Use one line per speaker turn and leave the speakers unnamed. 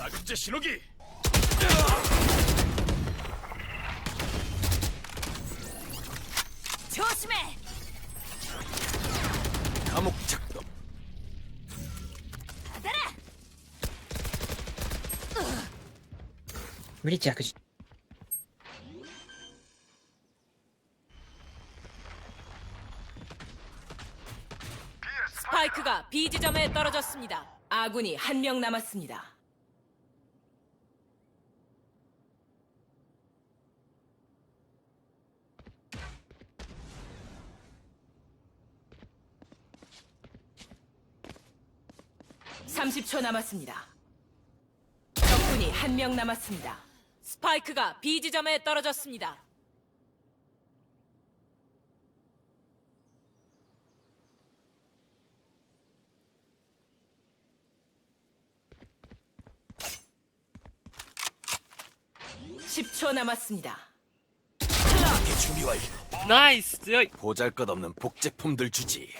사급제 신호기!
조심해!
감옥 착도
받아라!
무리지 그지
스파이크가 B 지점에 떨어졌습니다. 아군이 한 명 남았습니다. (30초) 남았습니다. 적군이 한 명 남았습니다. 스파이크가 B 지점에 떨어졌습니다. (10초) 남았습니다.
이게 준비 완료.
나이스!
보잘것없는 복제품들 주지.